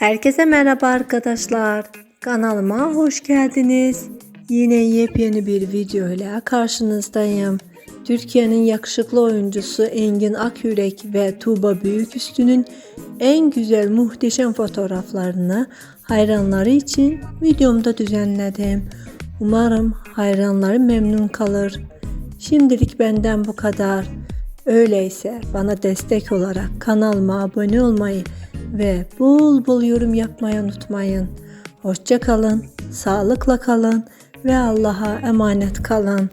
Herkese merhaba arkadaşlar. Kanalıma hoş geldiniz. Yine yepyeni bir video ile karşınızdayım. Türkiye'nin yakışıklı oyuncusu Engin Akyürek ve Tuğba Büyüküstü'nün en güzel muhteşem fotoğraflarını hayranları için videomda düzenledim. Umarım hayranları memnun kalır. Şimdilik benden bu kadar. Öyleyse bana destek olarak kanalıma abone olmayı ve bol bol yorum yapmayı unutmayın. Hoşça kalın, sağlıkla kalın ve Allah'a emanet kalın.